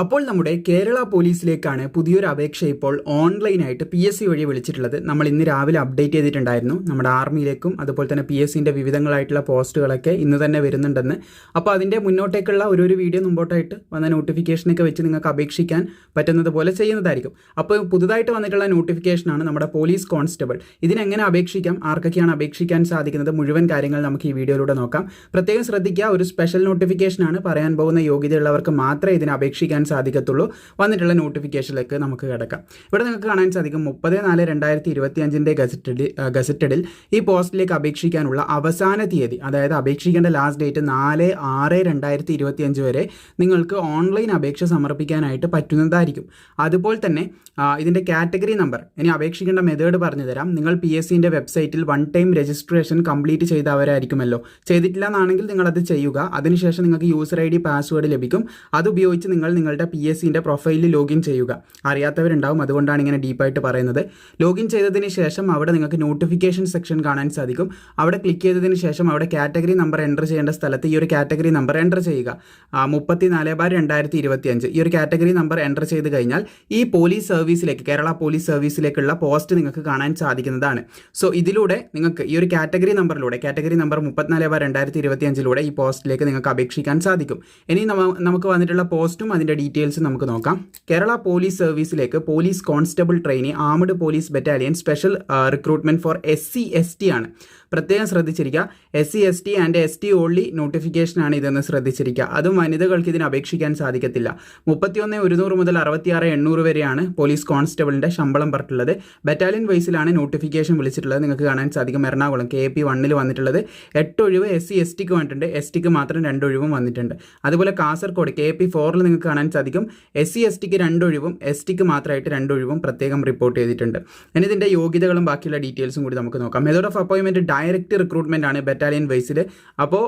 അപ്പോൾ നമ്മുടെ കേരള പോലീസിലേക്കാണ് പുതിയൊരു അപേക്ഷ ഇപ്പോൾ ഓൺലൈനായിട്ട് പി എസ് സി വഴി വിളിച്ചിട്ടുള്ളത്. നമ്മൾ ഇന്ന് രാവിലെ അപ്ഡേറ്റ് ചെയ്തിട്ടുണ്ടായിരുന്നു. നമ്മുടെ ആർമിയിലേക്കും അതുപോലെ തന്നെ പി എസ് സിന്റെ വിവിധങ്ങളായിട്ടുള്ള പോസ്റ്റുകളൊക്കെ ഇന്ന് തന്നെ വരുന്നുണ്ടെന്ന്. അപ്പോൾ അതിന്റെ മുന്നോട്ടേക്കുള്ള ഒരു വീഡിയോ മുമ്പോട്ടായിട്ട് വന്ന നോട്ടിഫിക്കേഷനൊക്കെ വെച്ച് നിങ്ങൾക്ക് അപേക്ഷിക്കാൻ പറ്റുന്നത് പോലെ ചെയ്യുന്നതായിരിക്കും. അപ്പോൾ പുതുതായിട്ട് വന്നിട്ടുള്ള നോട്ടിഫിക്കേഷനാണ് നമ്മുടെ പോലീസ് കോൺസ്റ്റബിൾ. ഇതിനെങ്ങനെ അപേക്ഷിക്കാം? ആർക്കൊക്കെയാണ് അപേക്ഷിക്കാൻ സാധിക്കുന്നത്? മുഴുവൻ കാര്യങ്ങൾ നമുക്ക് ഈ വീഡിയോയിലൂടെ നോക്കാം. പ്രത്യേകം ശ്രദ്ധിക്കുക ഒരു സ്പെഷ്യൽ നോട്ടിഫിക്കേഷനാണ്. പറയാൻ പോകുന്ന യോഗ്യതയുള്ളവർക്ക് മാത്രമേ ഇതിനെ അപേക്ഷിക്കാൻ സാധിക്കത്തുള്ളൂ. വന്നിട്ടുള്ള നോട്ടിഫിക്കേഷനിലേക്ക് നമുക്ക് കിടക്കാം. ഇവിടെ നിങ്ങൾക്ക് കാണാൻ സാധിക്കും മുപ്പത് നാല് രണ്ടായിരത്തി ഇരുപത്തി അഞ്ചിന്റെ ഗസറ്റഡിൽ ഗസറ്റഡിൽ ഈ പോസ്റ്റിലേക്ക് അപേക്ഷിക്കാനുള്ള അവസാന തീയതി അതായത് അപേക്ഷിക്കേണ്ട ലാസ്റ്റ് ഡേറ്റ് നാല് ആറ് രണ്ടായിരത്തി ഇരുപത്തി അഞ്ച് വരെ നിങ്ങൾക്ക് ഓൺലൈൻ അപേക്ഷ സമർപ്പിക്കാനായിട്ട് പറ്റുന്നതായിരിക്കും. അതുപോലെ തന്നെ ഇതിന്റെ കാറ്റഗറി നമ്പർ ഇനി അപേക്ഷിക്കേണ്ട മെത്തേഡ് പറഞ്ഞു തരാം നിങ്ങൾ പി എസ് സിന്റെ വെബ്സൈറ്റിൽ വൺ ടൈം രജിസ്ട്രേഷൻ കംപ്ലീറ്റ് ചെയ്തവരായിരിക്കുമല്ലോ. ചെയ്തിട്ടില്ല എന്നാണെങ്കിൽ നിങ്ങളത് ചെയ്യുക. അതിനുശേഷം നിങ്ങൾക്ക് യൂസർ ഐ ഡി പാസ്വേഡ് ലഭിക്കും. അതുപയോഗിച്ച് നിങ്ങൾ നിങ്ങളുടെ പി എസ് സിന്റെ പ്രൊഫൈലിൽ ലോഗിൻ ചെയ്യുക. അറിയാത്തവരുണ്ടാവും അതുകൊണ്ടാണ് ഇങ്ങനെ ഡീപ്പായിട്ട് പറയുന്നത്. ലോഗിൻ ചെയ്തതിന് ശേഷം അവിടെ നിങ്ങൾക്ക് നോട്ടിഫിക്കേഷൻ സെക്ഷൻ കാണാൻ സാധിക്കും. അവിടെ ക്ലിക്ക് ചെയ്തതിന് ശേഷം അവിടെ കാറ്റഗറി നമ്പർ എന്റർ ചെയ്യേണ്ട സ്ഥലത്ത് ഈ ഒരു കാറ്റഗറി നമ്പർ എന്റർ ചെയ്യുക. മുപ്പത്തി നാല് ബാർ രണ്ടായിരത്തി ഇരുപത്തി അഞ്ച് ഈ ഒരു കാറ്റഗറി നമ്പർ എന്റർ ചെയ്ത് കഴിഞ്ഞാൽ ഈ പോലീസ് സർവീസിലേക്ക് കേരള പോലീസ് സർവീസിലേക്കുള്ള പോസ്റ്റ് നിങ്ങൾക്ക് കാണാൻ സാധിക്കുന്നതാണ്. സോ ഇതിലൂടെ നിങ്ങൾക്ക് ഈ ഒരു കാറ്റഗറി നമ്പറിലൂടെ കാറ്റഗറി നമ്പർ മുപ്പത്തിനാല് ബാർ രണ്ടായിരത്തി ഇരുപത്തി അഞ്ചിലൂടെ ഈ പോസ്റ്റിലേക്ക് നിങ്ങൾക്ക് അപേക്ഷിക്കാൻ സാധിക്കും. ഇനി നമുക്ക് വന്നിട്ടുള്ള പോസ്റ്റും അതിന്റെ ഡീറ്റെയിൽസ് നമുക്ക് നോക്കാം. Kerala police സർവീസിലേക്ക് police constable trainee armed police battalion special recruitment for S C S T ആണ്. പ്രത്യേകം ശ്രദ്ധിച്ചിരിക്കുക. S C S T and S T only നോട്ടിഫിക്കേഷനാണ് ഇതെന്ന് ശ്രദ്ധിച്ചിരിക്കുക. അതും വനിതകൾക്ക് ഇതിന് അപേക്ഷിക്കാൻ സാധിക്കത്തില്ല. മുപ്പത്തിയൊന്ന് ഒരുന്നൂറ് മുതൽ അറുപത്തിയാറ് എണ്ണൂറ് വരെയാണ് പോലീസ് കോൺസ്റ്റബിളിന്റെ ശമ്പളം പറഞ്ഞിട്ടുള്ളത്. ബറ്റാലിയൻ വൈസിലാണ് നോട്ടിഫിക്കേഷൻ വിളിച്ചിട്ടുള്ളത്. നിങ്ങൾക്ക് കാണാൻ സാധിക്കും. എറണാകുളം കെ പി വണ്ണിൽ വന്നിട്ടുള്ളത്. എട്ട് ഒഴിവ് എസ് സി എസ് ടിക്ക് വന്നിട്ടുണ്ട്. എസ് ടിക്ക് മാത്രം രണ്ടൊഴിവും വന്നിട്ടുണ്ട്. അതുപോലെ കാസർഗോഡ് കെ പി ഫോറിൽ നിങ്ങൾക്ക് കാണാൻ സാധിക്കും എസ് സി എസ് ടിക്ക് രണ്ടൊഴിവും എസ് ടിക്ക് മാത്രമായിട്ട് രണ്ടൊഴിവും പ്രത്യേകം റിപ്പോർട്ട് ചെയ്തിട്ടുണ്ട്. ഇനി ഇതിന്റെ യോഗ്യതകളും ബാക്കിയുള്ള ഡീറ്റെയിൽസും കൂടി നമുക്ക് നോക്കാം. മെത്തേഡ് ഓഫ് അപ്പോയിൻമെന്റ് ഡയറക്റ്റ് റിക്രൂട്ട്മെന്റ് ആണ് ബറ്റാലിയൻ വൈസിൽ അപ്പോൾ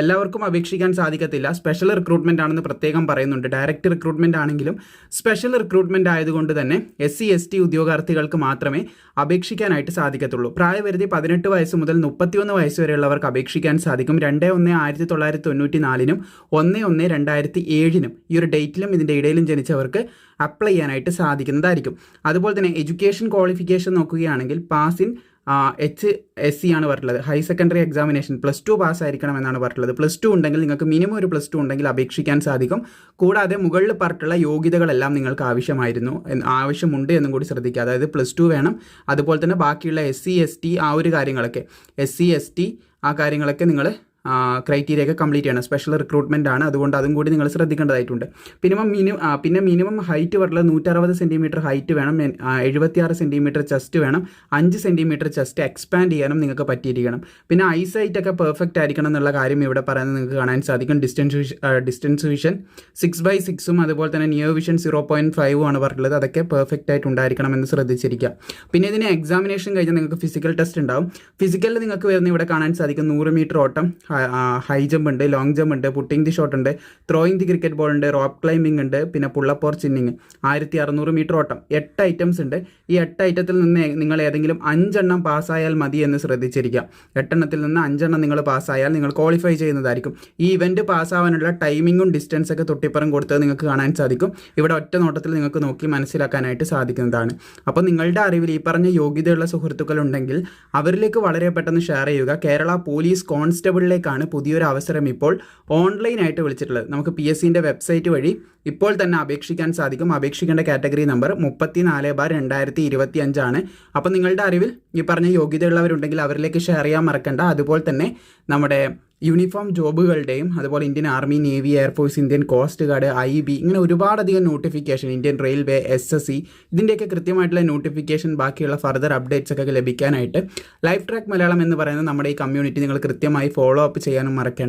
എല്ലാവർക്കും അപേക്ഷിക്കാൻ സാധിക്കത്തില്ല. സ്പെഷ്യൽ റിക്രൂട്ട്മെന്റ് ആണെന്ന് പ്രത്യേകം പറയുന്നുണ്ട്. ഡയറക്റ്റ് റിക്രൂട്ട്മെന്റ് ആണെങ്കിലും സ്പെഷ്യൽ റിക്രൂട്ട്മെന്റ് ആയതുകൊണ്ട് തന്നെ എസ് സി എസ് ടി ഉദ്യോഗാർത്ഥികൾക്ക് മാത്രമേ അപേക്ഷിക്കാനായിട്ട് സാധിക്കത്തുള്ളൂ. പ്രായപരിധി പതിനെട്ട് വയസ്സ് മുതൽ മുപ്പത്തിയൊന്ന് വയസ്സ് വരെയുള്ളവർക്ക് അപേക്ഷിക്കാൻ സാധിക്കും. രണ്ട് ഒന്ന് ആയിരത്തി തൊള്ളായിരത്തി തൊണ്ണൂറ്റി നാലിനും ഒന്ന് ഒന്ന് രണ്ടായിരത്തി ഏഴിനും ഈ ഒരു ഡേറ്റിലും ഇതിന്റെ ഇടയിലും ജനിച്ചവർക്ക് അപ്ലൈ ചെയ്യാനായിട്ട് സാധിക്കുന്നതായിരിക്കും. അതുപോലെ തന്നെ എഡ്യൂക്കേഷൻ ക്വാളിഫിക്കേഷൻ നോക്കുകയാണെങ്കിൽ pass in H S C ആണ് പറഞ്ഞിട്ടുള്ളത്. Higher secondary examination plus two pass ആയിരിക്കണം എന്നാണ് പറഞ്ഞിട്ടുള്ളത്. പ്ലസ് ടു ഉണ്ടെങ്കിൽ നിങ്ങൾക്ക് മിനിമം ഒരു പ്ലസ് ടു ഉണ്ടെങ്കിൽ അപേക്ഷിക്കാൻ സാധിക്കും. കൂടാതെ മുകളിൽ പറഞ്ഞിട്ടുള്ള യോഗ്യതകളെല്ലാം നിങ്ങൾക്ക് ആവശ്യമായിരുന്നു ആവശ്യമുണ്ട് എന്നും കൂടി ശ്രദ്ധിക്കുക. അതായത് പ്ലസ് ടു വേണം. അതുപോലെ തന്നെ ബാക്കിയുള്ള എസ് സി എസ് ടി ആ ഒരു കാര്യങ്ങളൊക്കെ. എസ് സി എസ് ടി ആ കാര്യങ്ങളൊക്കെ നിങ്ങൾ ക്രൈറ്റീരിയ ഒക്കെ കംപ്ലീറ്റ് ചെയ്യണം. സ്പെഷ്യൽ റിക്രൂട്ട്മെന്റ് ആണ്. അതുകൊണ്ട് അതും കൂടി നിങ്ങൾ ശ്രദ്ധിക്കേണ്ടതായിട്ടുണ്ട്. പിന്നെ മിനിമം പിന്നെ മിനിമം ഹൈറ്റ് പറഞ്ഞത് നൂറ്ററുപത് സെന്റിമീറ്റർ ഹൈറ്റ് വേണം. എഴുപത്തിയാറ് സെന്റിമീറ്റർ ചെസ്റ്റ് വേണം. അഞ്ച് സെന്റിമീറ്റർ ചെസ്റ്റ് എക്സ്പാൻഡ് ചെയ്യാനും നിങ്ങൾക്ക് പറ്റിയിരിക്കണം. പിന്നെ ഐസൈറ്റ് ഒക്കെ പെർഫെക്റ്റ് ആയിരിക്കണം എന്നുള്ള കാര്യം ഇവിടെ പറയുന്നത് നിങ്ങൾക്ക് കാണാൻ സാധിക്കും. Distance distance vision six by സിക്സും അതുപോലെ തന്നെ നിയർ വിഷൻ സീറോ പോയിന്റ് ഫൈവും ആണ് പറഞ്ഞിട്ടുള്ളത്. അതൊക്കെ പെർഫെക്റ്റ് ആയിട്ട് ഉണ്ടായിരിക്കണം എന്ന് ശ്രദ്ധിച്ചിരിക്കുക. പിന്നെ ഇതിന് എക്സാമിനേഷൻ കഴിഞ്ഞാൽ നിങ്ങൾക്ക് ഫിസിക്കൽ ടെസ്റ്റ് ഉണ്ടാവും. ഫിസിക്കലിൽ നിങ്ങൾക്ക് വരുന്ന ഇവിടെ കാണാൻ സാധിക്കും നൂറ് മീറ്റർ ഓട്ടം. ഹൈ ജമ്പ് ഉണ്ട് ലോങ് ജമ്പ് ഉണ്ട് പുട്ടിങ് ദി ഷോട്ട് ഉണ്ട് ത്രോയിങ് ദി ക്രിക്കറ്റ് ബോൾ ഉണ്ട് റോപ്പ് ക്ലൈമ്പിംഗ് ഉണ്ട് പിന്നെ പുള്ളപ്പ് ചിന്നിങ് ആയിരത്തി അറുന്നൂറ് മീറ്റർ ഓട്ടം. എട്ട് ഐറ്റംസ് ഉണ്ട്. ഈ എട്ട് ഐറ്റത്തിൽ നിന്ന് നിങ്ങൾ ഏതെങ്കിലും അഞ്ചെണ്ണം പാസ്സായാൽ മതി എന്ന് ശ്രദ്ധിച്ചിരിക്കുക. എട്ടെണ്ണത്തിൽ നിന്ന് അഞ്ചെണ്ണം നിങ്ങൾ പാസ്സായാൽ നിങ്ങൾ ക്വാളിഫൈ ചെയ്യുന്നതായിരിക്കും. ഈ ഇവന്റ് പാസ്സാവാനുള്ള ടൈമിങ്ങും ഡിസ്റ്റൻസ് ഒക്കെ തൊട്ടിപ്പുറം കൊടുത്തത് നിങ്ങൾക്ക് കാണാൻ സാധിക്കും. ഇവിടെ ഒറ്റ നോട്ടത്തിൽ നിങ്ങൾക്ക് നോക്കി മനസ്സിലാക്കാനായിട്ട് സാധിക്കുന്നതാണ്. അപ്പോൾ നിങ്ങളുടെ അറിവിൽ ഈ പറഞ്ഞ യോഗ്യതയുള്ള സുഹൃത്തുക്കൾ ഉണ്ടെങ്കിൽ അവരിലേക്ക് വളരെ പെട്ടെന്ന് ഷെയർ ചെയ്യുക. കേരള പോലീസ് കോൺസ്റ്റബിളിലേക്കാണ് പുതിയൊരു അവസരം ഇപ്പോൾ ഓൺലൈനായിട്ട് വിളിച്ചിട്ടുള്ളത്. നമുക്ക് പി എസ് സിന്റെ വെബ്സൈറ്റ് വഴി ഇപ്പോൾ തന്നെ അപേക്ഷിക്കാൻ സാധിക്കും. അപേക്ഷിക്കേണ്ട കാറ്റഗറി നമ്പർ മുപ്പത്തി നാല് ബാർ രണ്ടായിരത്തി ഇരുപത്തി അഞ്ചാണ് അപ്പോൾ നിങ്ങളുടെ അറിവിൽ ഈ പറഞ്ഞ യോഗ്യതയുള്ളവരുണ്ടെങ്കിൽ അവരിലേക്ക് ഷെയർ ചെയ്യാൻ മറക്കണ്ട. അതുപോലെ തന്നെ നമ്മുടെ യൂണിഫോം ജോബുകളുടെയും അതുപോലെ Indian army navy air force Indian coast guard I B ഇങ്ങനെ ഒരുപാടധികം notification Indian railway S S C ഇതിന്റെയൊക്കെ കൃത്യമായിട്ടുള്ള നോട്ടിഫിക്കേഷൻ ബാക്കിയുള്ള ഫർദർ അപ്ഡേറ്റ്സ് ഒക്കെ ലഭിക്കാനായിട്ട് ലൈഫ് ട്രാക്ക് മലയാളം എന്ന് പറയുന്ന നമ്മുടെ ഈ കമ്മ്യൂണിറ്റി നിങ്ങൾ കൃത്യമായി ഫോളോ അപ്പ് ചെയ്യാനും മറക്കേണ്ട